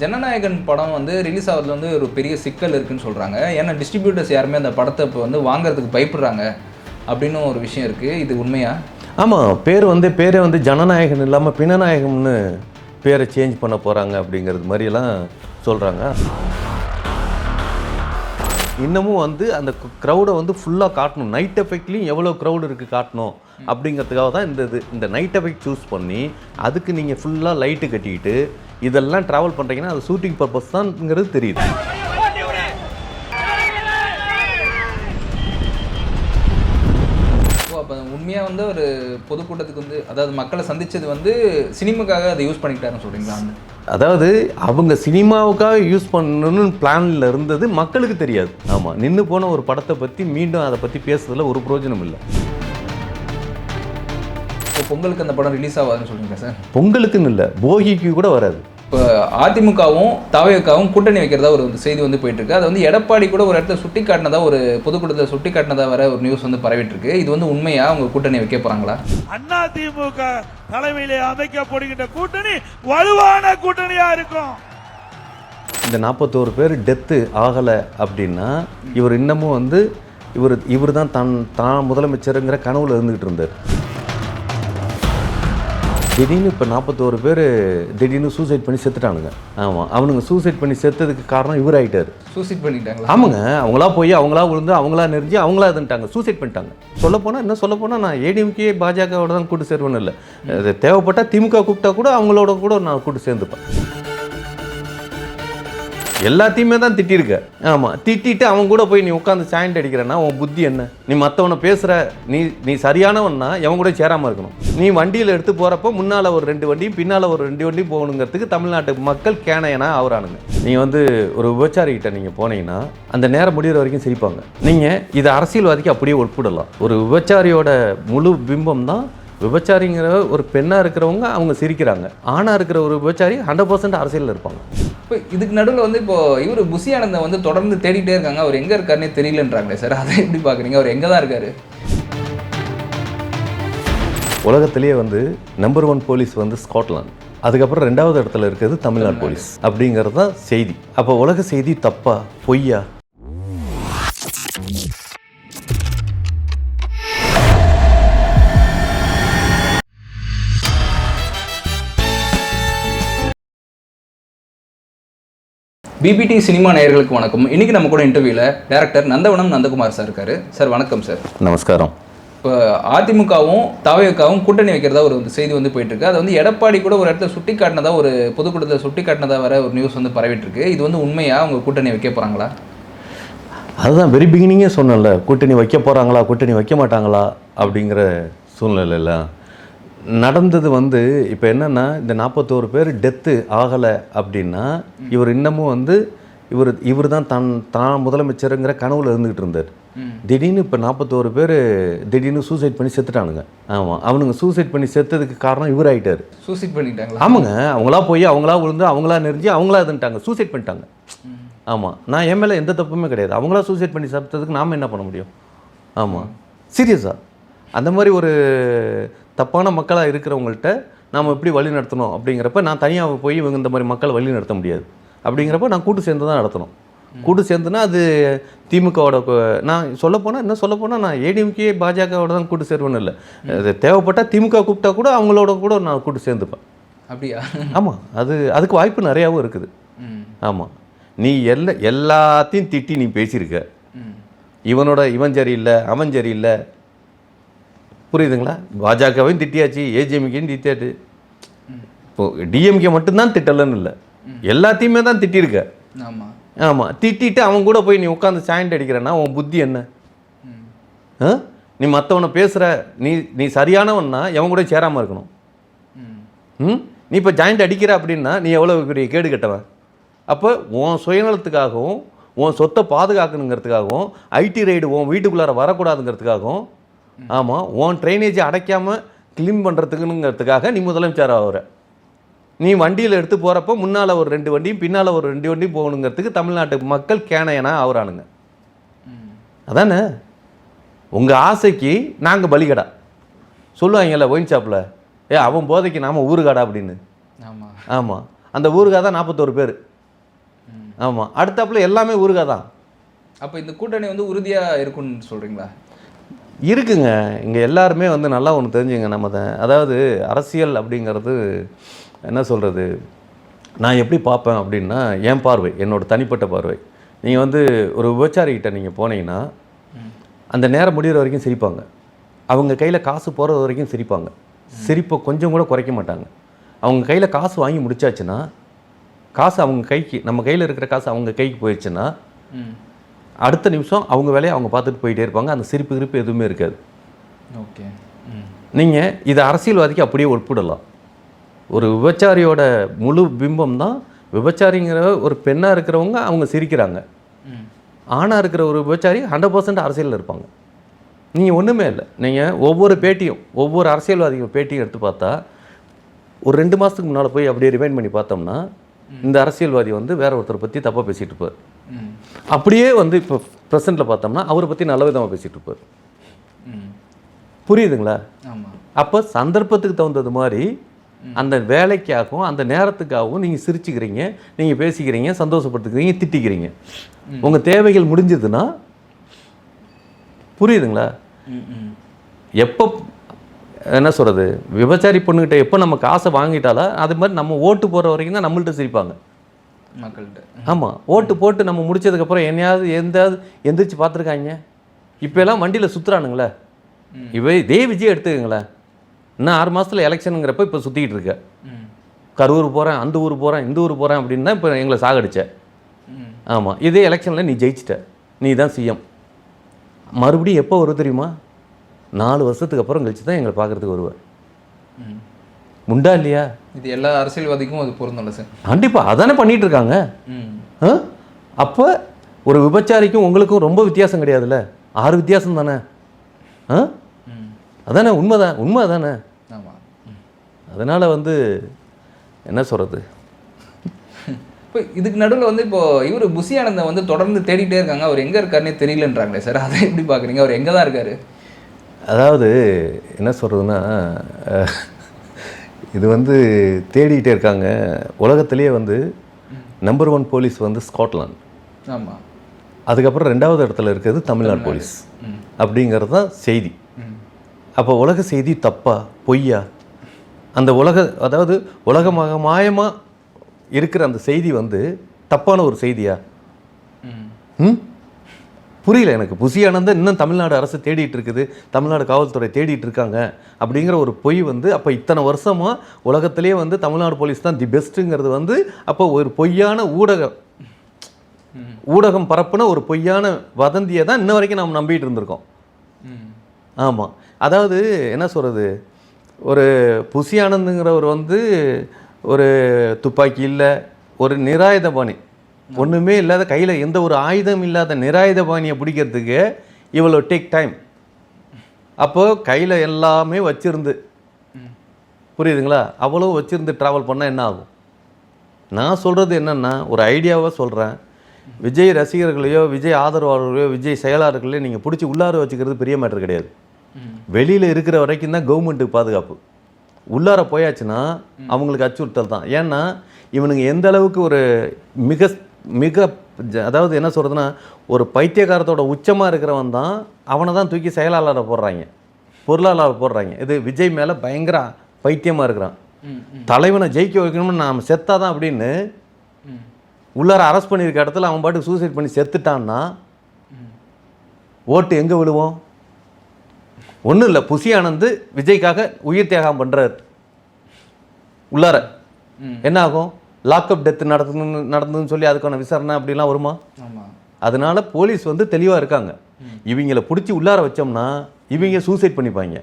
ஜனநாயகன் படம் வந்து ரிலீஸ் ஆகிறது வந்து ஒரு பெரிய சிக்கல் இருக்குன்னு சொல்கிறாங்க ஏன்னா டிஸ்ட்ரிபியூட்டர்ஸ் யாருமே அந்த படத்தை இப்போ வந்து வாங்குறதுக்கு பயப்படுறாங்க அப்படின்னு ஒரு விஷயம் இருக்குது இது உண்மையா? ஆமாம் பேர் வந்து பேரே வந்து ஜனநாயகன் இல்லாமல் பிணநாயகம்னு பேரை சேஞ்ச் பண்ண போகிறாங்க அப்படிங்கிறது மாதிரியெல்லாம் சொல்கிறாங்க இன்னமும் வந்து அந்த க்ரௌடை வந்து ஃபுல்லாக காட்டணும். நைட் எஃபெக்ட்லேயும் எவ்வளோ க்ரௌடு இருக்குது காட்டணும் அப்படிங்கிறதுக்காக தான் இந்த இது இந்த நைட் எஃபெக்ட் சூஸ் பண்ணி அதுக்கு நீங்கள் ஃபுல்லாக லைட்டு கட்டிக்கிட்டு இதெல்லாம் ட்ராவல் பண்ணுறீங்கன்னா அது ஷூட்டிங் பர்பஸ் தான்ங்கிறது தெரியுது. உண்மையாக வந்து ஒரு பொதுக்கூட்டத்துக்கு வந்து அதாவது மக்களை சந்திச்சது வந்து சினிமாக்காக அதை யூஸ் பண்ணிக்கிட்டாருன்னு சொல்கிறீங்களா அதாவது அவங்க சினிமாவுக்காக யூஸ் பண்ணணும்னு பிளானில் இருந்தது மக்களுக்கு தெரியாது. ஆமாம் நின்று போன ஒரு படத்தை பற்றி மீண்டும் அதை பற்றி பேசுறதுல ஒரு பிரயோஜனம் இல்லை. இப்போ பொங்கலுக்கு அந்த படம் ரிலீஸ் ஆகாதுன்னு சொல்கிறீங்களா சார்? பொங்கலுக்குன்னு இல்லை போகிக்கு கூட வராது. இப்போ அதிமுகவும் தாவேக்காவும் கூட்டணி வைக்கிறதா ஒரு செய்தி வந்து போயிட்டு இருக்கு அதை வந்து எடப்பாடி கூட ஒரு இடத்துல சுட்டி காட்டினதா ஒரு பொதுக்கூட்டத்தில் சுட்டி காட்டினதா வர ஒரு நியூஸ் வந்து பரவிட்டு இருக்கு இது வந்து உண்மையா? அவங்க கூட்டணி வைக்க போறாங்களா? அண்ணா திமுக தலைமையிலே அமைக்கப்படுகின்ற கூட்டணி வலுவான கூட்டணியா இருக்கும். இந்த நாற்பத்தோரு பேர் டெத்து ஆகலை அப்படின்னா இவர் இன்னமும் வந்து இவர் இவர் தான் தன் தான் முதலமைச்சருங்கிற கனவுல இருந்துகிட்டு இருந்தார். திடீர்னு இப்போ நாற்பத்தோரு பேர் திடீர்னு சூசைட் பண்ணி செத்துட்டானுங்க. ஆமாம் அவனுங்க சூசைட் பண்ணி செத்ததுக்கு காரணம் இவர் ஆயிட்டார் சூசைட் பண்ணிட்டாங்களா? ஆமாங்க. அவங்களா போய் அவங்களா விழுந்து அவங்களா நெறிஞ்சு அவங்களா இதுன்ட்டாங்க. சூசைட் பண்ணிட்டாங்க. சொல்லப் போனா என்ன சொல்ல போனால் நான் ஏடிஎம்கே பாஜகவோட தான் கூட்டு சேருவேன்னு இல்லை. அது தேவைப்பட்டா திமுக கூப்பிட்டா கூட அவங்களோட கூட நான் கூட்டு சேர்ந்துப்பேன். எல்லாத்தையுமே தான் திட்டிருக்க. ஆமாம் திட்டிட்டு அவன் கூட போய் நீ உட்காந்து சாயண்ட் அடிக்கிறேன்னா உன் புத்தி என்ன? நீ மற்றவனை பேசுகிற நீ நீ சரியானவன்னா எவன் கூட சேராமல் இருக்கணும். நீ வண்டியில் எடுத்து போகிறப்ப முன்னால் ஒரு ரெண்டு வண்டியும் பின்னால் ஒரு ரெண்டு வண்டியும் போகணுங்கிறதுக்கு தமிழ்நாட்டு மக்கள் கேனையனா அவரானுங்க நீங்கள் வந்து ஒரு விபச்சாரிகிட்ட நீங்கள் போனீங்கன்னா அந்த நேரம் முடிகிற வரைக்கும் சிரிப்பாங்க. நீங்கள் இதை அரசியல்வாதிக்கு அப்படியே ஒப்பிடலாம் ஒரு விபச்சாரியோட முழு பிம்பம் தான் விபச்சாரிங்கிற ஒரு பெண்ணாக இருக்கிறவங்க அவங்க சிரிக்கிறாங்க. ஆணாக இருக்கிற ஒரு விபச்சாரி ஹண்ட்ரட் பர்சன்ட் அரசியலில் இருப்பாங்க. இப்போ இதுக்கு நடுவில் வந்து இப்போ இவர் புசி ஆனந்தை வந்து தொடர்ந்து தேடிட்டே இருக்காங்க. அவர் எங்க இருக்காருன்னே தெரியலன்றாங்களே சார்? அதை எப்படி பார்க்குறீங்க அவர் எங்கே தான் இருக்காரு? உலகத்திலேயே வந்து நம்பர் ஒன் போலீஸ் வந்து ஸ்காட்லாந்து அதுக்கப்புறம் ரெண்டாவது இடத்துல இருக்கிறது தமிழ்நாடு போலீஸ் அப்படிங்கிறது தான் செய்தி. அப்போ உலக செய்தி தப்பா பொய்யா? பிபிடி சினிமா நேயர்களுக்கு வணக்கம். இன்னைக்கு நம்ம கூட இன்டர்வியூல டேரக்டர் நந்தவனம் நந்தகுமார் சார் இருக்காரு. சார் வணக்கம் சார் நமஸ்காரம். இப்போ அதிமுகவும் தாவேக்காவும் கூட்டணி வைக்கிறதா ஒரு செய்தி வந்து போயிட்டு இருக்கு. அதை வந்து எடப்பாடி கூட ஒரு இடத்துல சுட்டி காட்டினதா ஒரு பொதுக்கூட்டத்தில் சுட்டி காட்டினதா வர ஒரு நியூஸ் வந்து பரவிட்டு இருக்கு. இது வந்து உண்மையா? அவங்க கூட்டணி வைக்க போறாங்களா? அதுதான் வெரி பிகினிங்கே சொன்னேன்ல. கூட்டணி வைக்க போகிறாங்களா கூட்டணி வைக்க மாட்டாங்களா? அப்படிங்கிற சூழ்நிலையில் நடந்தது வந்து இப்போ என்னென்னா இந்த நாற்பத்தோரு பேர் டெத்து ஆகலை அப்படின்னா இவர் இன்னமும் வந்து இவர் இவர் தான் தன் தான் முதலமைச்சருங்கிற கனவுல இருந்துகிட்டு இருந்தார். திடீர்னு இப்போ நாற்பத்தோரு பேர் திடீர்னு சூசைட் பண்ணி செத்துட்டானுங்க. ஆமாம் அவனுங்க சூசைட் பண்ணி செத்ததுக்கு காரணம் இவர் ஆயிட்டார் சூசைட் பண்ணிட்டாங்களா? ஆமாங்க. அவங்களா போய் அவங்களா விழுந்து அவங்களா நெறிஞ்சு அவங்களா இதுன்ட்டாங்க சூசைட் பண்ணிட்டாங்க. ஆமாம் நான் என் மேலே எந்த தப்புமே கிடையாது. அவங்களா சூசைட் பண்ணி சாப்பிட்டதுக்கு நாம் என்ன பண்ண முடியும்? ஆமாம் சீரியஸா? அந்த மாதிரி ஒரு தப்பான மக்களாக இருக்கிறவங்கள்ட்ட நாம் எப்படி வழி நடத்தணும் அப்படிங்கிறப்ப நான் தனியாக போய் இவங்க இந்த மாதிரி மக்களை வழி நடத்த முடியாது. அப்படிங்கிறப்ப நான் கூட்டு சேர்ந்து தான் நடத்தணும். கூட்டு சேர்ந்துனா அது திமுகவோட நான் சொல்லப்போனால் என்ன சொல்லப்போனால் நான் ஏடிஎம்கே பாஜகவோட தான் கூட்டு சேருவேன்னு இல்லை. அது தேவைப்பட்டா திமுக கூப்பிட்டா கூட அவங்களோட கூட நான் கூட்டு சேர்ந்துப்பேன். அப்படியா? ஆமாம் அது அதுக்கு வாய்ப்பு நிறையாவும் இருக்குது. ஆமாம் நீ எல்லா எல்லாத்தையும் திட்டி நீ பேசியிருக்க. இவனோட இவன் சரியில்லை அவன் சரியில்லை புரியுதுங்களா? பாஜகவையும் திட்டியாச்சு ஏஜிஎம்கேயும் திட்டியாச்சு. இப்போ டிஎம்கே மட்டும்தான் திட்டலன்னு இல்லை. எல்லாத்தையுமே தான் திட்டியிருக்க. ஆமா. ஆமாம் திட்டிட்டு அவன் கூட போய் நீ உட்காந்து சாயண்ட் அடிக்கிறேன்னா உன் புத்தி என்ன? நீ மற்றவனை பேசுகிற நீ நீ சரியானவன்னா எவன் கூட சேராமல் இருக்கணும்? ம்? நீ இப்போ ஜாயிண்ட் அடிக்கிற அப்படின்னா நீ எவ்வளோ பெரிய கேடு கட்டவன்? அப்போ உன் சுயநலத்துக்காகவும் உன் சொத்தை பாதுகாக்கணுங்கிறதுக்காகவும் ஐடி ரைடு உன் வீட்டுக்குள்ளார வரக்கூடாதுங்கிறதுக்காகவும் ஆமாம் உன் ட்ரைனேஜை அடைக்காமல் க்ளீன் பண்ணுறதுக்குங்கிறதுக்காக நீ முதலமைச்சர் ஆகிற நீ வண்டியில் எடுத்து போகிறப்ப முன்னால் ஒரு ரெண்டு வண்டியும் பின்னால் ஒரு ரெண்டு வண்டியும் போகணுங்கிறதுக்கு தமிழ்நாட்டு மக்கள் கேனையனா ஆகுறானுங்க அதானே? உங்கள் ஆசைக்கு நாங்கள் பலிகடா. சொல்லுவாங்கல்ல ஒயின் ஷாப்பில் ஏ அவன் போதைக்கு நாம ஊருகாடா அப்படின்னு. ஆமா. ஆமாம் அந்த ஊருகா தான் நாற்பத்தோரு பேர். ஆமாம் அடுத்தாப்புல எல்லாமே ஊருகா தான். அப்போ இந்த கூட்டணி வந்து உறுதியா இருக்கும்னு சொல்றீங்களா? இருக்குங்க. இங்கே எல்லாருமே வந்து நல்லா ஒன்று தெரிஞ்சுங்க நம்ம தான் அதாவது அரசியல் அப்படிங்கிறது என்ன சொல்கிறது நான் எப்படி பார்ப்பேன் அப்படின்னா என் பார்வை என்னோட தனிப்பட்ட பார்வை. நீங்கள் வந்து ஒரு விபச்சாரிகிட்ட நீங்கள் போனீங்கன்னா அந்த நேரம் முடிகிற வரைக்கும் சிரிப்பாங்க. அவங்க கையில் காசு போகிறது வரைக்கும் சிரிப்பாங்க. சிரிப்பை கொஞ்சம் கூட குறைக்க மாட்டாங்க. அவங்க கையில் காசு வாங்கி முடிச்சாச்சுன்னா காசு அவங்க கைக்கு நம்ம கையில் இருக்கிற காசு அவங்க கைக்கு போயிடுச்சுன்னா அடுத்த நிமிஷம் அவங்க வேலையை அவங்க பார்த்துட்டு போயிட்டே இருப்பாங்க. அந்த சிரிப்பு கிரிப்பு எதுவுமே இருக்காது. ஓகே. நீங்கள் இதை அரசியல்வாதிக்கு அப்படியே ஒப்பிடலாம் ஒரு விபச்சாரியோட முழு பிம்பம் தான் விபச்சாரிங்கிற ஒரு பெண்ணாக இருக்கிறவங்க அவங்க சிரிக்கிறாங்க. ஆணாக இருக்கிற ஒரு விபச்சாரி ஹண்ட்ரட் பர்சன்ட் அரசியலில் இருப்பாங்க. நீங்கள் ஒன்றுமே இல்லை. நீங்கள் ஒவ்வொரு பேட்டியும் ஒவ்வொரு அரசியல்வாதிகள் பேட்டியும் எடுத்து பார்த்தா ஒரு ரெண்டு மாதத்துக்கு முன்னால் போய் அப்படியே ரிமைண்ட் பண்ணி பார்த்தோம்னா இந்த அரசியல்வாதி வந்து வேற ஒருத்தரை பற்றி தப்பாக பேசிகிட்டு இருப்பார். அப்படியே வந்து இப்போ ப்ரெசென்ட்டில் பார்த்தோம்னா அவரை பற்றி நல்ல விதமாக பேசிகிட்டு இருப்பார். புரியுதுங்களா? அப்போ சந்தர்ப்பத்துக்கு தகுந்தது மாதிரி அந்த வேலைக்காகவும் அந்த நேரத்துக்காகவும் நீங்கள் சிரிச்சுக்கிறீங்க நீங்கள் பேசிக்கிறீங்க சந்தோஷப்படுத்துக்கிறீங்க திட்டிக்கிறீங்க. உங்கள் தேவைகள் முடிஞ்சதுன்னா புரியுதுங்களா? எப்போ என்ன சொல்கிறது விபச்சாரி பொண்ணுகிட்ட எப்போ நம்ம காசை வாங்கிட்டாலோ அது மாதிரி நம்ம ஓட்டு போகிற வரைக்கும் தான் நம்மள்ட்ட சிரிப்பாங்க. ஆமாம் ஓட்டு போட்டு நம்ம முடிச்சதுக்கப்புறம் என்னையாவது எந்தாவது எந்திரிச்சு பார்த்துருக்காங்க. இப்போ எல்லாம் வண்டியில் சுற்றுறானுங்களே இவ இதே விஜய் எடுத்துக்கங்களேன் இன்னும் ஆறு மாதத்தில் எலெக்ஷனுங்கிறப்ப இப்போ சுற்றிக்கிட்டு இருக்க. கரூர் போகிறேன் அந்த ஊர் போகிறேன் இந்த ஊர் போகிறேன் அப்படின்னு தான் இப்போ எங்களை சாகடிச்ச. ஆமாம் இதே எலெக்ஷனில் நீ ஜெயிச்சிட்ட. நீ தான் சிஎம் மறுபடியும் எப்போ வரும் தெரியுமா? நாலு வருஷத்துக்கு அப்புறம் கழிச்சு தான் எங்களை பார்க்குறதுக்கு வருவேன் ம் முண்டா இல்லையா? இது எல்லா அரசியல்வாதிக்கும் அது பொருந்தும்ல சார். கண்டிப்பாக அதானே பண்ணிட்டு இருக்காங்க அப்போ ஒரு விபச்சாரிக்கும் உங்களுக்கும் ரொம்ப வித்தியாசம் கிடையாதுல்ல? ஆறு வித்தியாசம் தானே? ஆ? அதானே உண்மைதான் உண்மை தானே ஆமா. ம். அதனால் வந்து என்ன சொல்கிறது இப்போ இதுக்கு நடுவில் வந்து இப்போ இவர் புசி ஆனந்தை வந்து தொடர்ந்து தேடிட்டே இருக்காங்க. அவர் எங்கே இருக்காருன்னே தெரியலன்றாங்களே சார். அதை எப்படி பார்க்குறீங்க அவர் எங்கே தான் இருக்காரு? அதாவது என்ன சொல்கிறதுன்னா இது வந்து தேடிக்கிட்டே இருக்காங்க. உலகத்திலேயே வந்து நம்பர் ஒன் போலீஸ் வந்து ஸ்காட்லாந்து ஆமாம் அதுக்கப்புறம் ரெண்டாவது இடத்துல இருக்கிறது தமிழ்நாடு. போலீஸ் அப்படிங்கிறது தான் செய்தி. அப்போ உலக செய்தி தப்பா? பொய்யா? அந்த உலக அதாவது உலகமாக மாயமாக இருக்கிற அந்த செய்தி வந்து தப்பான ஒரு செய்தியா? ம்? புரியல எனக்கு. புசி ஆனந்தம் இன்னும் தமிழ்நாடு அரசு தேடிட்டு இருக்குது. தமிழ்நாடு காவல்துறை தேடிட்டு இருக்காங்க. அப்படிங்கிற ஒரு பொய் வந்து அப்போ இத்தனை வருஷமாக உலகத்திலே வந்து தமிழ்நாடு போலீஸ் தான் தி பெஸ்ட்டுங்கிறது வந்து அப்போ ஒரு பொய்யான ஊடகம் ஊடகம் பரப்புன ஒரு பொய்யான வதந்தியை தான் இன்ன வரைக்கும் நாம் நம்பிட்டு இருந்திருக்கோம். ஆமாம் அதாவது என்ன சொல்கிறது ஒரு புசி ஆனந்துங்கிறவர் வந்து ஒரு துப்பாக்கி இல்லை ஒரு நிராயுதபாணி. ஒன்றுமே இல்லாத கையில் எந்த ஒரு ஆயுதம் இல்லாத நிராயுதபாணியை பிடிக்கிறதுக்கு இவ்வளோ டேக் டைம் அப்போது கையில் எல்லாமே வச்சிருந்து புரியுதுங்களா? அவ்வளோ வச்சிருந்து ட்ராவல் பண்ணால் என்ன ஆகும்? நான் சொல்கிறது என்னென்னா ஒரு ஐடியாவை சொல்கிறேன் விஜய் ரசிகர்களையோ விஜய் ஆதரவாளர்களையோ விஜய் செயலாளர்களையோ நீங்கள் பிடிச்சி உள்ளார வச்சுக்கிறது பெரிய மேட்டர் கிடையாது. வெளியில் இருக்கிற வரைக்கும் தான் கவர்மெண்ட்டுக்கு பாதுகாப்பு. உள்ளார போயாச்சுன்னா அவங்களுக்கு அச்சுறுத்தல் தான். ஏன்னா இவனுங்க எந்த அளவுக்கு ஒரு மிக மிக அதாவது என்ன சொல்கிறதுனா ஒரு பைத்தியக்காரத்தோட உச்சமாக இருக்கிறவன் தான் அவனை தான் தூக்கி செயலாளரை போடுறாங்க. பொருளாளர் போடுறாங்க. இது விஜய் மேலே பயங்கர பைத்தியமாக இருக்கிறான். தலைவனை ஜெயிக்க வைக்கணும்னு நாம் செத்தாதான் அப்படின்னு உள்ளார அரெஸ்ட் பண்ணியிருக்க இடத்துல அவன் பாட்டுக்கு சூசைட் பண்ணி செத்துட்டான்னா ஓட்டு எங்கே விழுவோம்? ஒன்றும் இல்லை. புசி ஆனந்து விஜய்க்காக உயிர் தியாகம் பண்ணுறாரு உள்ளார. என்ன ஆகும்? லாக்அப் டெத் நடத்தணும்னு நடந்ததுன்னு சொல்லி அதுக்கான விசாரணை அப்படிலாம் வருமா? அதனால போலீஸ் வந்து தெளிவாக இருக்காங்க. இவங்கள பிடிச்சி உள்ளார வச்சோம்னா இவங்க சூசைட் பண்ணிப்பாங்க.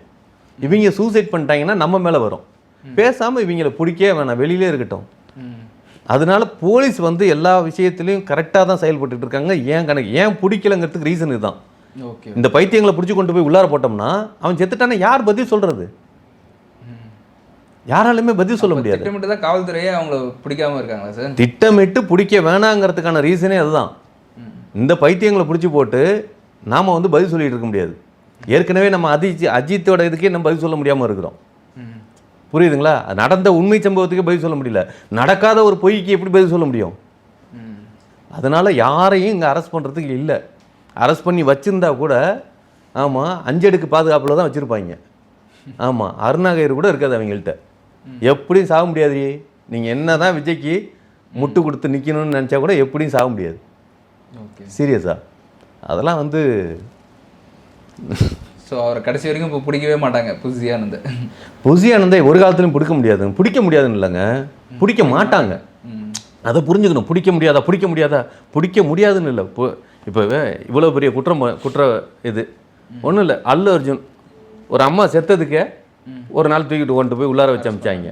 இவங்க சூசைட் பண்ணிட்டாங்கன்னா நம்ம மேலே வரும். பேசாமல் இவங்கள பிடிக்கவே வேணாம் வெளியிலே இருக்கட்டும். அதனால போலீஸ் வந்து எல்லா விஷயத்துலையும் கரெக்டாக தான் செயல்பட்டுட்டு இருக்காங்க. ஏன் கணக்கு ஏன் பிடிக்கலங்கிறதுக்கு ரீசன் இதுதான். ஓகே இந்த பைத்தியங்களை பிடிச்சி கொண்டு போய் உள்ளார போட்டோம்னா அவன் செத்துட்டானா யார் பதில் சொல்றது? யாராலுமே பதில் சொல்ல முடியாது. திட்டமிட்டு தான் காவல்துறையே அவங்கள பிடிக்காம இருக்காங்களா சார்? திட்டமிட்டு பிடிக்க வேணாங்கிறதுக்கான ரீசனே அதுதான். இந்த பைத்தியங்களை பிடிச்சி போட்டு நாம வந்து பதில் சொல்லிட்டு இருக்க முடியாது. ஏற்கனவே நம்ம அஜித் அஜித்தோட இதுக்கே நம்ம பதில் சொல்ல முடியாமல் இருக்கிறோம். புரியுதுங்களா? நடந்த உண்மை சம்பவத்துக்கு பதில் சொல்ல முடியல. நடக்காத ஒரு பொய்க்கு எப்படி பதில் சொல்ல முடியும். அதனால யாரையும் இங்கே அரெஸ்ட் பண்ணுறதுக்கு இல்லை. அரெஸ்ட் பண்ணி வச்சிருந்தா கூட ஆமாம் அஞ்சடுக்கு பாதுகாப்பில் தான் வச்சுருப்பாங்க. ஆமாம் அருணாகயிறு கூட இருக்காது அவங்கள்ட்ட. எப்படியும் சாக முடியாது நீங்கள் என்ன தான் விஜய்க்கு முட்டு கொடுத்து நிற்கணும்னு நினச்சா கூட எப்படியும் சாக முடியாது. ஓகே. சீரியஸா அதெல்லாம் வந்து ஸோ அவரை கடைசி வரைக்கும் இப்போ பிடிக்கவே மாட்டாங்க புசியானந்த புசி ஆனந்தை ஒரு காலத்துலையும் பிடிக்க முடியாது. பிடிக்க முடியாதுன்னு இல்லைங்க. பிடிக்க மாட்டாங்க. அதை புரிஞ்சுக்கணும். பிடிக்க முடியாதா? பிடிக்க முடியாதா? பிடிக்க முடியாதுன்னு இல்லை. இப்போ இவ்வளோ பெரிய குற்றம் குற்ற இது. ஒன்றும் இல்லை. அல்லு அர்ஜுன் ஒரு அம்மா செத்ததுக்கே ஒரு நாள் தூக்கிட்டு கொண்டு போய் உள்ளார வச்சு அமிச்சாங்க.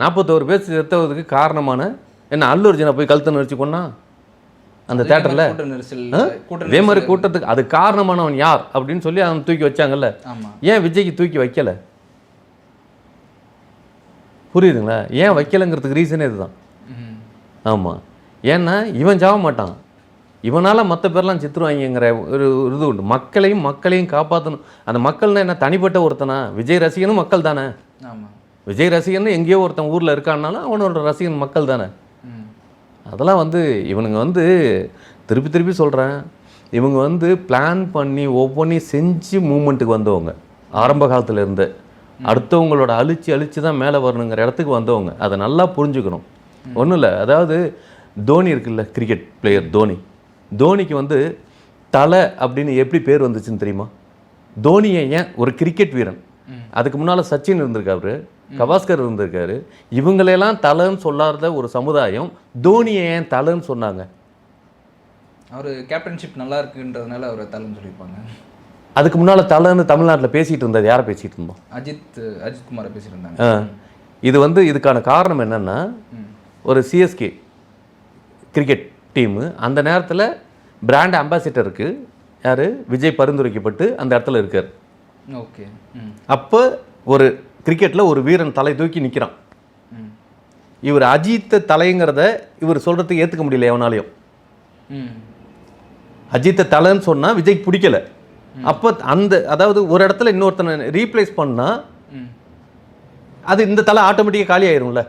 நாற்பத்தோரு பேர் செத்ததுக்கு காரணமான என்ன அல்லு அர்ஜுனை போய் கழுத்தை நெரிச்சு கொன்னா? அந்த தேட்டரில்? இதே மாதிரி கூட்டத்துக்கு அது காரணமானவன் யார் அப்படின்னு சொல்லி அவன் தூக்கி வச்சாங்கல்ல. ஏன் விஜய்க்கு தூக்கி வைக்கல? புரியுதுங்களா? ஏன் வைக்கலைங்கிறதுக்கு ரீசனே இதுதான். ஆமாம் ஏன்னா இவன் சாக மாட்டான். இவனால் மற்ற பேர்லாம் சித்துருவாங்கங்கிற ஒரு இது உண்டு. மக்களையும் மக்களையும் காப்பாற்றணும் அந்த மக்கள்னா என்ன தனிப்பட்ட ஒருத்தனா? விஜய் ரசிகனும் மக்கள் தானே? விஜய் ரசிகன் எங்கேயோ ஒருத்தன் ஊரில் இருக்கான்னாலும் அவனோட ரசிகன் மக்கள் தானே? அதெல்லாம் வந்து இவனுங்க வந்து திருப்பி திருப்பி சொல்கிறேன் இவங்க வந்து பிளான் பண்ணி ஒவ்வொன்றையும் செஞ்சு மூமெண்ட்டுக்கு வந்தவங்க. ஆரம்ப காலத்துல இருந்து அடுத்தவங்களோட அழிச்சு அழிச்சு தான் மேலே வரணுங்கிற இடத்துக்கு வந்தவங்க. அதை நல்லா புரிஞ்சுக்கணும். ஒன்றும் இல்லை. அதாவது தோனி இருக்குல்ல கிரிக்கெட் பிளேயர் தோனி. தோனிக்கு வந்து தலை அப்படின்னு எப்படி பேர் வந்துச்சுன்னு தெரியுமா? தோனியை ஏன் ஒரு கிரிக்கெட் வீரன்? அதுக்கு முன்னால் சச்சின் இருந்திருக்காரு கவாஸ்கர் இருந்திருக்காரு. இவங்களெல்லாம் தலைன்னு சொல்லாத ஒரு சமுதாயம் தோனியை ஏன் தலைன்னு சொன்னாங்க? அவர் கேப்டன்ஷிப் நல்லா இருக்குன்றதுனால அவரை தலைன்னு சொல்லியிருப்பாங்க. அதுக்கு முன்னால் தலைன்னு தமிழ்நாட்டில் பேசிகிட்டு இருந்தது யாரை பேசிகிட்டு இருந்தோம்? அஜித் அஜித் குமாரை பேசியிருந்தாங்க. இது வந்து இதுக்கான காரணம் என்னன்னா ஒரு சிஎஸ்கே கிரிக்கெட் டீமு. அந்த நேரத்தில் பிராண்ட் அம்பாசிடருக்கு யார்? விஜய் பரிந்துரைக்கப்பட்டு அந்த இடத்துல இருக்கார். ஓகே. அப்போ ஒரு கிரிக்கெட்டில் ஒரு வீரன் தலை தூக்கி நிற்கிறான் இவர் அஜித்த தலைங்கிறத இவர் சொல்கிறதுக்கு ஏற்றுக்க முடியல எவனாலையும். அஜித்தை தலைன்னு சொன்னால் விஜய்க்கு பிடிக்கல. அப்போ அந்த அதாவது ஒரு இடத்துல இன்னொருத்தனை ரீப்ளேஸ் பண்ணால் அது இந்த தலை ஆட்டோமேட்டிக்காக காலி ஆயிரும்ல.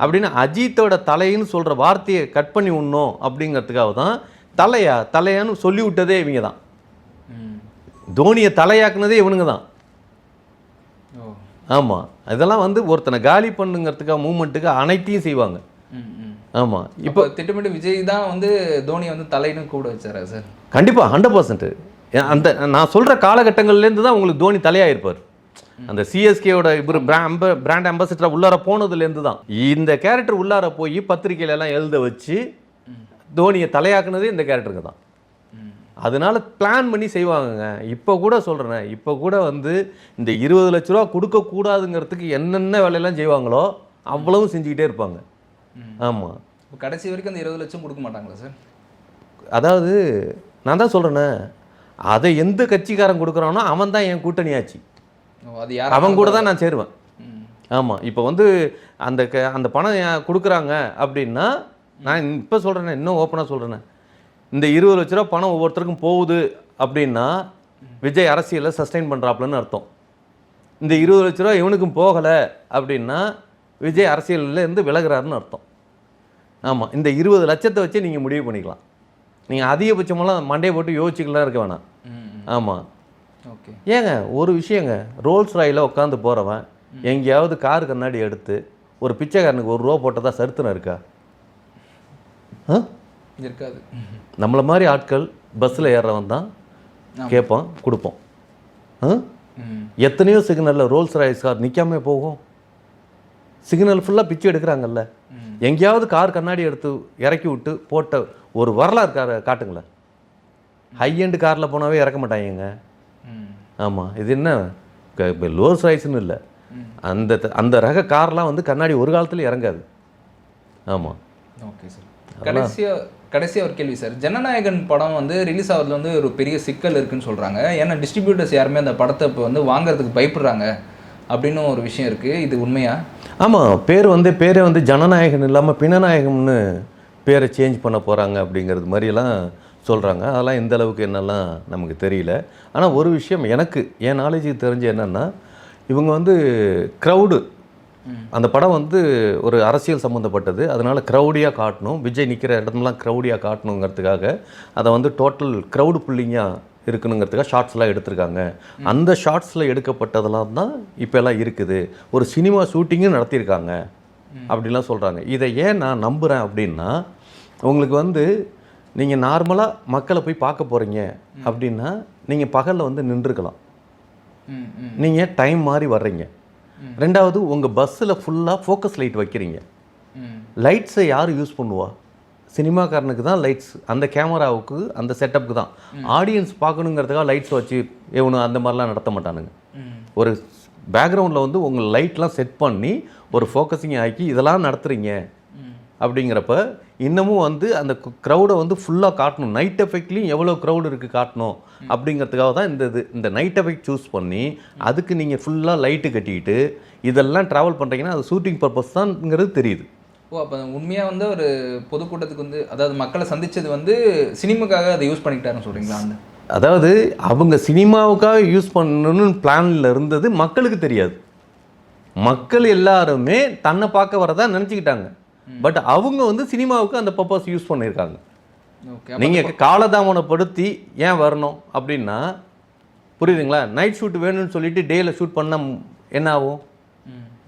அப்படின்னு அஜித்தோட தலைன்னு சொல்கிற வார்த்தையை கட் பண்ணி விடணும் அப்படிங்கிறதுக்காக தான் தலையா தலையான்னு சொல்லி விட்டதே இவங்க தான். தோனியை தலையாக்குனதே இவனுங்க தான். ஆமாம் இதெல்லாம் வந்து ஒருத்தனை காலி பண்ணுங்கிறதுக்காக மூமெண்ட்டுக்கு அனைத்தையும் செய்வாங்க. ஆமாம் இப்போ திட்டமிட்டு விஜய் தான் வந்து தோனி வந்து தலைன்னு கூட வச்சாரா சார்? கண்டிப்பாக ஹண்ட்ரட் பர்சன்ட் அந்த நான் சொல்கிற காலகட்டங்கள்லேருந்து தான் உங்களுக்கு தோனி தலையாயிருப்பார். அந்த சிஎஸ்கேவோட இவர் பிராண்ட் அம்பாசிடராக உள்ளார போனதுலேருந்து தான் இந்த கேரக்டர் உள்ளார போய் பத்திரிக்கையில எல்லாம் எழுத வச்சு தோனியை தலையாக்குனதே இந்த கேரக்டருங்க தான். அதனால பிளான் பண்ணி செய்வாங்கங்க. இப்போ கூட சொல்கிறேன் இப்போ கூட வந்து இந்த இருபது லட்ச ரூபா கொடுக்கக்கூடாதுங்கிறதுக்கு என்னென்ன வேலையெல்லாம் செய்வாங்களோ அவ்வளவும் செஞ்சுக்கிட்டே இருப்பாங்க. ஆமாம் கடைசி வரைக்கும் அந்த இருபது லட்சம் கொடுக்க மாட்டாங்களா சார்? அதாவது நான் தான் சொல்கிறேனே அதை எந்த கட்சிக்காரன் கொடுக்குறானோ அவன் தான் என் கூட்டணியாச்சு. அது யார் அவன் கூட தான் நான் சேருவேன். ஆமாம் இப்போ வந்து அந்த க அந்த பணம் கொடுக்குறாங்க அப்படின்னா நான் இப்போ சொல்கிறேனே இன்னும் ஓப்பனாக சொல்கிறேனே இந்த இருபது லட்ச ரூபா பணம் ஒவ்வொருத்தருக்கும் போகுது அப்படின்னா விஜய் அரசியலை சஸ்டைன் பண்ணுறாப்புலன்னு அர்த்தம். இந்த இருபது லட்ச ரூபா இவனுக்கும் போகலை அப்படின்னா விஜய் அரசியல்ல இருந்து விலகுறாருன்னு அர்த்தம். ஆமாம் இந்த இருபது லட்சத்தை வச்சு நீங்கள் முடிவு பண்ணிக்கலாம். நீங்கள் அதிகபட்சமெல்லாம் மண்டையை போட்டு யோசிச்சுக்கலாம் இருக்க வேணாம். ஆமாம் ஏங்க ஒரு விஷயங்க. ரோல்ஸ் ராயில் உட்காந்து போகிறவன் எங்கேயாவது கார் கண்ணாடி எடுத்து ஒரு பிச்சைக்காரனுக்கு ஒரு ரூபா போட்டதா சரித்திரம் இருக்கா? இருக்காது. நம்மளை மாதிரி ஆட்கள் பஸ்ஸில் ஏறுறவன் தான் கேட்பான் கொடுப்போம். எத்தனையோ சிக்னலில் ரோல்ஸ் ராய்ஸ் கார் நிற்காம போகும். சிக்னல் ஃபுல்லாக பிச்சை எடுக்கிறாங்கல்ல. எங்கேயாவது கார் கண்ணாடி எடுத்து இறக்கி விட்டு போட்ட ஒரு வரலாறு கார காட்டுங்களேன். ஹை எண்டு காரில் போனாவே இறக்க மாட்டாங்கங்க ம் ஆமாம் இது என்ன? இப்போ லோஸ் ரைஸ்னு இல்லை. அந்த அந்த ரக கார்லாம் வந்து கண்ணாடி ஒரு காலத்துல இறங்காது. ஆமாம் ஓகே சார். கடைசியா கடைசியா ஒரு கேள்வி சார். ஜனநாயகன் படம் வந்து ரிலீஸ் ஆகிறதுல வந்து ஒரு பெரிய சிக்கல் இருக்குன்னு சொல்றாங்க. ஏன்னா டிஸ்ட்ரிபியூட்டர்ஸ் யாருமே அந்த படத்தை இப்போ வந்து வாங்குறதுக்கு பயப்படுறாங்க அப்படின்னு ஒரு விஷயம் இருக்கு. இது உண்மையா? ஆமாம் பேர் வந்து பேரே வந்து ஜனநாயகன் இல்லாமல் பிணநாயகம்னு பேரை சேஞ்ச் பண்ண போகிறாங்க அப்படிங்கிறது மாதிரியெல்லாம் சொல்கிறாங்க அதெல்லாம் எந்த அளவுக்கு என்னெல்லாம் நமக்கு தெரியல. ஆனால் ஒரு விஷயம் எனக்கு என் நாலேஜுக்கு தெரிஞ்ச என்னென்னா இவங்க வந்து க்ரௌடு அந்த படம் வந்து ஒரு அரசியல் சம்மந்தப்பட்டது அதனால க்ரௌடியாக காட்டணும். விஜய் நிற்கிற இடத்துலலாம் க்ரௌடியாக காட்டணுங்கிறதுக்காக அதை வந்து டோட்டல் க்ரௌடு புல்லிங்காக இருக்கணுங்கிறதுக்காக ஷார்ட்ஸ்லாம் எடுத்திருக்காங்க. அந்த ஷார்ட்ஸில் எடுக்கப்பட்டதெல்லாம் தான் இப்போ எல்லாம் இருக்குது. ஒரு சினிமா ஷூட்டிங்கும் நடத்தியிருக்காங்க. அப்படிலாம் சொல்கிறாங்க இதை ஏன் நான் நம்புகிறேன் அப்படின்னா உங்களுக்கு வந்து நீங்கள் நார்மலாக மக்களை போய் பார்க்க போகிறீங்க அப்படின்னா நீங்கள் பகலில் வந்து நின்றுக்கலாம் ம் ம். நீங்கள் டைம் மாதிரி வர்றீங்க. ரெண்டாவது உங்கள் பஸ்ஸில் ஃபுல்லாக ஃபோக்கஸ் லைட் வைக்கிறீங்க. லைட்ஸை யார் யூஸ் பண்ணுவா? சினிமாக்காரனுக்கு தான் லைட்ஸ் அந்த கேமராவுக்கு அந்த செட்டப்புக்கு தான். ஆடியன்ஸ் பார்க்கணுங்கிறதுக்காக லைட்ஸ் வச்சு எவனும் அந்த மாதிரிலாம் நடத்த மாட்டானுங்க. ஒரு பேக்ரவுண்டில் வந்து உங்கள் லைட்லாம் செட் பண்ணி ஒரு ஃபோக்கஸிங் ஆக்கி இதெல்லாம் நடத்துகிறீங்க அப்படிங்கிறப்ப இன்னமும் வந்து அந்த க்ரௌடை வந்து ஃபுல்லாக காட்டணும். நைட் எஃபெக்ட்லேயும் எவ்வளோ க்ரௌடு இருக்குது காட்டணும் அப்படிங்கிறதுக்காக தான் இந்த இது இந்த நைட் எஃபெக்ட் சூஸ் பண்ணி அதுக்கு நீங்கள் ஃபுல்லாக லைட்டு கட்டிக்கிட்டு இதெல்லாம் ட்ராவல் பண்ணுறீங்கன்னா அது ஷூட்டிங் பர்பஸ் தான்ங்கிறது தெரியுது. ஓ அப்போ உண்மையாக வந்து ஒரு பொதுக்கூட்டத்துக்கு வந்து அதாவது மக்களை சந்திச்சது வந்து சினிமாக்காக அதை யூஸ் பண்ணிக்கிட்டாருன்னு சொல்கிறீங்களா அந்த? அதாவது அவங்க சினிமாவுக்காக யூஸ் பண்ணணும்னு பிளானில் இருந்தது மக்களுக்கு தெரியாது. மக்கள் எல்லாருமே தன்னை பார்க்க வரதா நினச்சிக்கிட்டாங்க. பட் அவங்க வந்து சினிமாவுக்கு அந்த பர்பஸ் யூஸ் பண்ணியிருக்காங்க. நீங்கள் காலதாமனப்படுத்தி ஏன் வரணும் அப்படின்னா புரியுதுங்களா? நைட் ஷூட் வேணும்னு சொல்லிட்டு டேயில் ஷூட் பண்ணால் என்ன ஆகும்?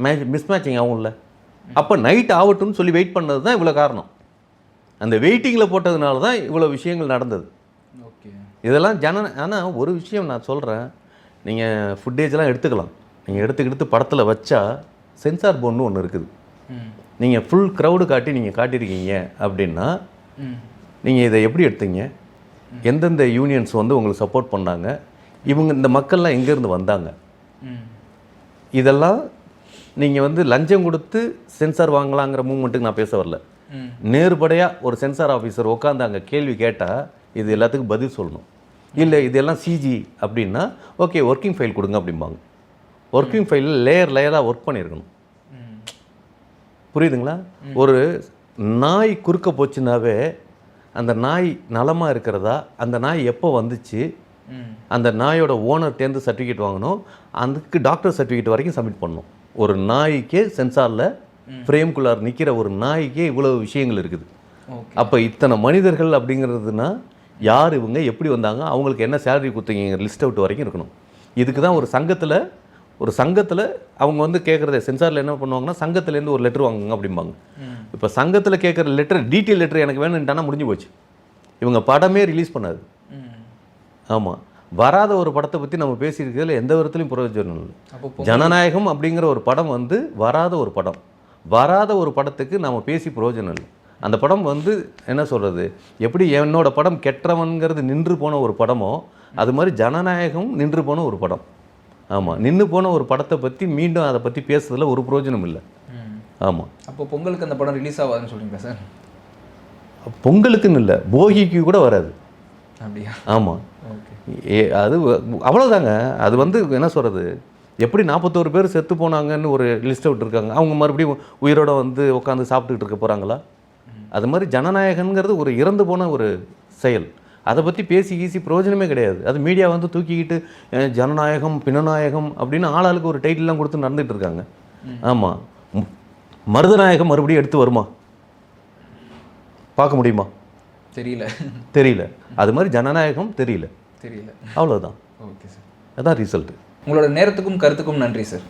மேட்ச் மிஸ் மேட்சிங் ஆகும்ல அப்போ நைட் ஆகட்டும்னு சொல்லி வெயிட் பண்ணது தான் இவ்வளோ காரணம். அந்த வெயிட்டிங்கில் போட்டதுனால தான் இவ்வளோ விஷயங்கள் நடந்தது. ஓகே. இதெல்லாம் ஜன ஆனால் ஒரு விஷயம் நான் சொல்கிறேன் நீங்கள் ஃபுட்டேஜ்லாம் எடுத்துக்கலாம். நீங்கள் எடுத்து எடுத்து படத்தில் வச்சா சென்சார் போர்டுன்னு ஒன்று இருக்குது. நீங்கள் ஃபுல் க்ரௌடு காட்டி நீங்கள் காட்டியிருக்கீங்க அப்படின்னா நீங்கள் இதை எப்படி எடுத்தீங்க? எந்தெந்த யூனியன்ஸ் வந்து உங்களுக்கு சப்போர்ட் பண்ணாங்க? இவங்க இந்த மக்கள்லாம் எங்கேருந்து வந்தாங்க? இதெல்லாம் நீங்கள் வந்து லஞ்சம் கொடுத்து சென்சார் வாங்கலாங்கிற மூமெண்ட்டுக்கு நான் பேச வரல. நேர்படையாக ஒரு சென்சார் ஆஃபீஸர் உட்காந்து அங்கே கேள்வி கேட்டால் இது எல்லாத்துக்கும் பதில் சொல்லணும். இல்லை இதெல்லாம் சிஜி அப்படின்னா ஓகே ஒர்க்கிங் ஃபைல் கொடுங்க அப்படிம்பாங்க. ஒர்க்கிங் ஃபைலில் லேயர் லேயராக ஒர்க் பண்ணியிருக்கணும். புரியுதுங்களா? ஒரு நாய் குறுக்க போச்சுனாவே அந்த நாய் நலமாக இருக்கிறதா? அந்த நாய் எப்போ வந்துச்சு? அந்த நாயோட ஓனர்ட்டேருந்து சர்டிஃபிகேட் வாங்கணும். அதுக்கு டாக்டர் சர்டிஃபிகேட் வரைக்கும் சப்மிட் பண்ணணும். ஒரு நாய்க்கே சென்சாரில் ஃப்ரேம்குள்ளார் நிற்கிற ஒரு நாய்க்கே இவ்வளவு விஷயங்கள் இருக்குது. அப்போ இத்தனை மனிதர்கள் அப்படிங்கிறதுனா யார் இவங்க? எப்படி வந்தாங்க? அவங்களுக்கு என்ன சேலரி கொடுத்தீங்க? லிஸ்ட் அவுட் வரைக்கும் இருக்கணும். இதுக்கு தான் ஒரு சங்கத்தில் ஒரு சங்கத்தில் அவங்க வந்து கேட்குறத சென்சாரில் என்ன பண்ணுவாங்கன்னா சங்கத்துலேருந்து ஒரு லெட்டர் வாங்குங்க அப்படிம்பாங்க. இப்போ சங்கத்தில் கேட்குற லெட்டர் டீட்டெயில் லெட்டர் எனக்கு வேணும்ட்டானா முடிஞ்சு போச்சு. இவங்க படமே ரிலீஸ் பண்ணாது. ஆமாம் வராத ஒரு படத்தை பற்றி நம்ம பேசியிருக்கிறதுல எந்த விதத்துலையும் பிரயோஜனம் இல்லை. ஜனநாயகம் அப்படிங்கிற ஒரு படம் வந்து வராத ஒரு படம். வராத ஒரு படத்துக்கு நம்ம பேசி பிரயோஜனம் இல்லை. அந்த படம் வந்து என்ன சொல்கிறது எப்படி என்னோட படம் கெட்டவன்கிறது நின்று போன ஒரு படமோ அது மாதிரி ஜனநாயகம் நின்று போன ஒரு படம். ஆமாம் நின்று போன ஒரு படத்தை பற்றி மீண்டும் அதை பற்றி பேசுறதுல ஒரு பிரயோஜனம் இல்லை. ஆமாம் அப்போ பொங்கலுக்கு அந்த படம் ரிலீஸ் ஆகாதுன்னு சொல்கிறீங்களா சார்? பொங்கலுக்குன்னு இல்லை போகிக்கு கூட வராது. அப்படியா? ஆமாம் ஏ அது அவ்வளவுதாங்க. அது வந்து என்ன சொல்கிறது எப்படி நாற்பத்தோரு பேர் செத்து போனாங்கன்னு ஒரு லிஸ்ட் அவுட் இருக்காங்க. அவங்க மறுபடியும் உயிரோட வந்து உட்காந்து சாப்பிட்டுக்கிட்டு இருக்க போகிறாங்களா அது மாதிரி ஜனநாயகங்கிறது ஒரு இறந்து போன ஒரு செயல். அதை பற்றி பேசி கீசி பிரயோஜனமே கிடையாது. அது மீடியா வந்து தூக்கிக்கிட்டு ஜனநாயகம் பிணநாயகம் அப்படின்னு ஆளாளுக்கு ஒரு டைட்டில்லாம் கொடுத்து நடந்துட்டு இருக்காங்க. ஆமாம் மருதநாயகம் மறுபடியும் எடுத்து வருமா? பார்க்க முடியுமா? தெரியல. தெரியல. அது மாதிரி ஜனநாயகம் தெரியல. தெரியல. அவ்வளோதான் ஓகே சார். அதான் ரிசல்ட்டு உங்களோட நேரத்துக்கும் கருத்துக்கும் நன்றி சார்.